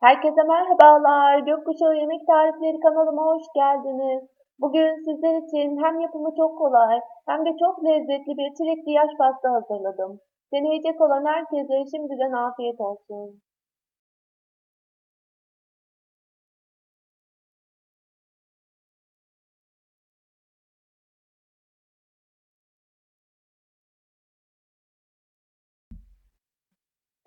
Herkese merhabalar. Gökkuşağı Yemek Tarifleri kanalıma hoş geldiniz. Bugün sizler için hem yapımı çok kolay hem de çok lezzetli bir çilekli yaş pasta hazırladım. Deneyecek olan herkese şimdiden afiyet olsun.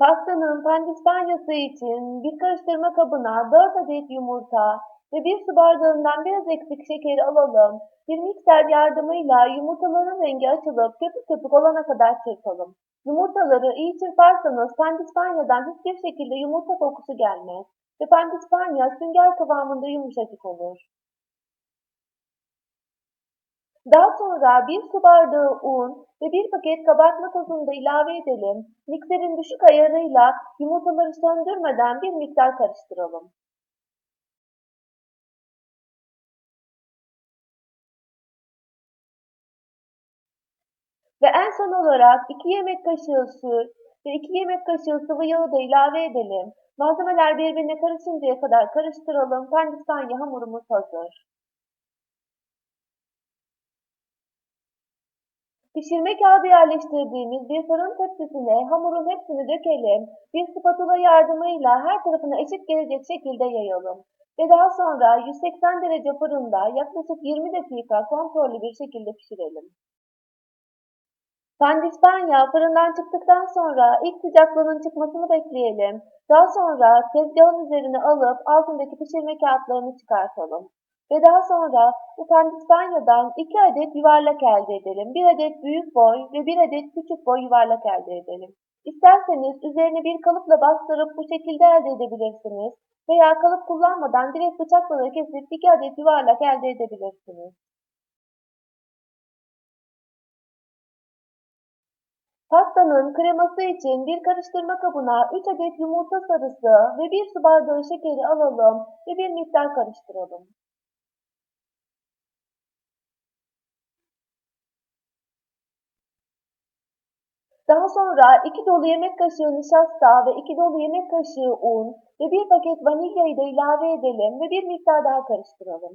Pastanın pandispanyası için bir karıştırma kabına 4 adet yumurta ve 1 su bardağından biraz eksik şekeri alalım. Bir mikser yardımıyla yumurtaların rengi açılıp köpük köpük olana kadar çırpalım. Yumurtaları iyi çırparsanız pandispanyadan hiçbir şekilde yumurta kokusu gelmez ve pandispanya sünger kıvamında yumuşacık olur. Daha sonra bir su bardağı un ve bir paket kabartma tozunu da ilave edelim. Mikserin düşük ayarıyla yumurtaları söndürmeden bir miktar karıştıralım. Ve en son olarak 2 yemek kaşığı süt ve 2 yemek kaşığı sıvı yağı da ilave edelim. Malzemeler birbirine karışıncaya kadar karıştıralım. Pandispanya hamurumuz hazır. Pişirme kağıdı yerleştirdiğimiz bir fırın tepsisine hamurun hepsini dökelim. Bir spatula yardımıyla her tarafına eşit gelecek şekilde yayalım. Ve daha sonra 180 derece fırında yaklaşık 20 dakika kontrollü bir şekilde pişirelim. Pandispanya fırından çıktıktan sonra ilk sıcaklığının çıkmasını bekleyelim. Daha sonra tezgahın üzerine alıp altındaki pişirme kağıtlarını çıkartalım. Ve daha sonra bu pandispanyadan 2 adet yuvarlak elde edelim. 1 adet büyük boy ve 1 adet küçük boy yuvarlak elde edelim. İsterseniz üzerine bir kalıpla bastırıp bu şekilde elde edebilirsiniz. Veya kalıp kullanmadan direkt bıçakla da kesip 2 adet yuvarlak elde edebilirsiniz. Pastanın kreması için bir karıştırma kabına 3 adet yumurta sarısı ve 1 su bardağı şekeri alalım ve bir miktar karıştıralım. Daha sonra 2 dolu yemek kaşığı nişasta ve 2 dolu yemek kaşığı un ve 1 paket vanilyayı da ilave edelim ve bir miktar daha karıştıralım.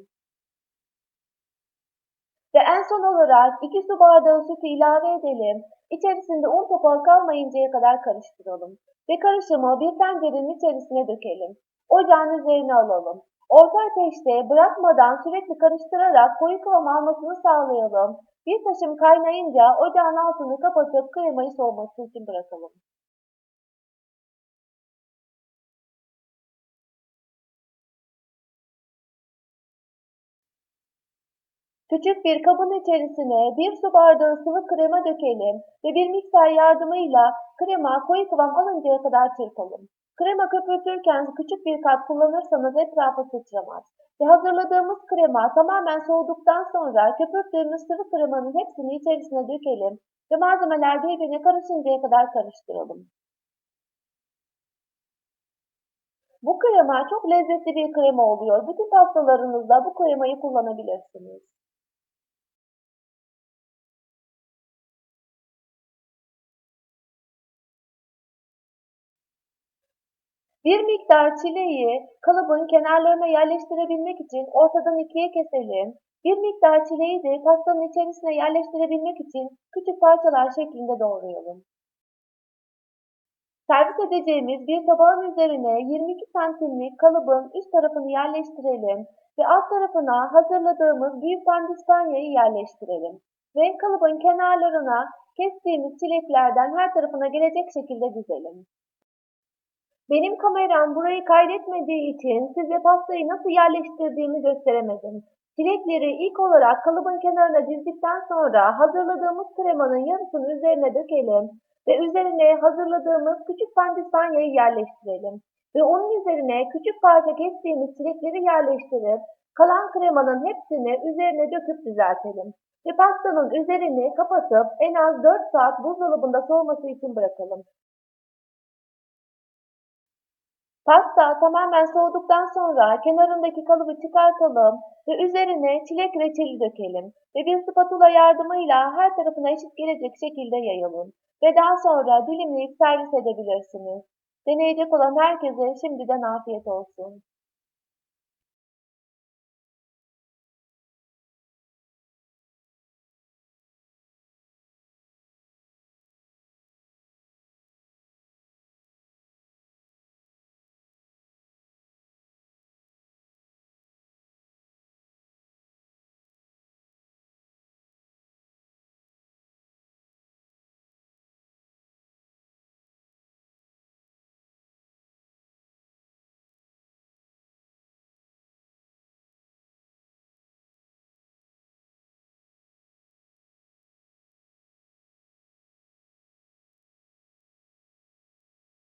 Ve en son olarak 2 su bardağı sütü ilave edelim. İçerisinde un topağı kalmayıncaya kadar karıştıralım. Ve karışımı bir tencerenin içerisine dökelim. Ocağın üzerine alalım. Orta ateşte bırakmadan sürekli karıştırarak koyu kıvam almasını sağlayalım bir taşım kaynayınca ocağın altını kapatıp kremayı soğuması için bırakalım. Küçük bir kabın içerisine bir su bardağı sıvı krema dökelim ve bir mikser yardımıyla krema koyu kıvam alıncaya kadar çırpalım. Krema köpürtürken küçük bir kap kullanırsanız etrafa sıçramaz. Ve hazırladığımız krema tamamen soğuduktan sonra köpürttüğümüz sıvı kremanın hepsini içerisine dökelim ve malzemeler birbirine karışıncaya kadar karıştıralım. Bu krema çok lezzetli bir krema oluyor. Bütün pastalarınızda bu kremayı kullanabilirsiniz. Bir miktar çileği kalıbın kenarlarına yerleştirebilmek için ortadan ikiye keselim. Bir miktar çileği de pastanın içerisine yerleştirebilmek için küçük parçalar şeklinde doğrayalım. Servis edeceğimiz bir tabağın üzerine 22 santimlik kalıbın üst tarafını yerleştirelim ve alt tarafına hazırladığımız büyük pandispanyayı yerleştirelim. Ve kalıbın kenarlarına kestiğimiz çileklerden her tarafına gelecek şekilde dizelim. Benim kameram burayı kaydetmediği için size pastayı nasıl yerleştirdiğimi gösteremedim. Çilekleri ilk olarak kalıbın kenarına dizdikten sonra hazırladığımız kremanın yarısını üzerine dökelim ve üzerine hazırladığımız küçük pandispanyayı yerleştirelim. Ve onun üzerine küçük parça kestiğimiz çilekleri yerleştirip kalan kremanın hepsini üzerine döküp düzeltelim. Ve pastanın üzerini kapatıp en az 4 saat buzdolabında soğuması için bırakalım. Pasta tamamen soğuduktan sonra kenarındaki kalıbı çıkartalım ve üzerine çilek reçeli dökelim ve bir spatula yardımıyla her tarafına eşit gelecek şekilde yayalım ve daha sonra dilimleyip servis edebilirsiniz. Deneyecek olan herkese şimdiden afiyet olsun.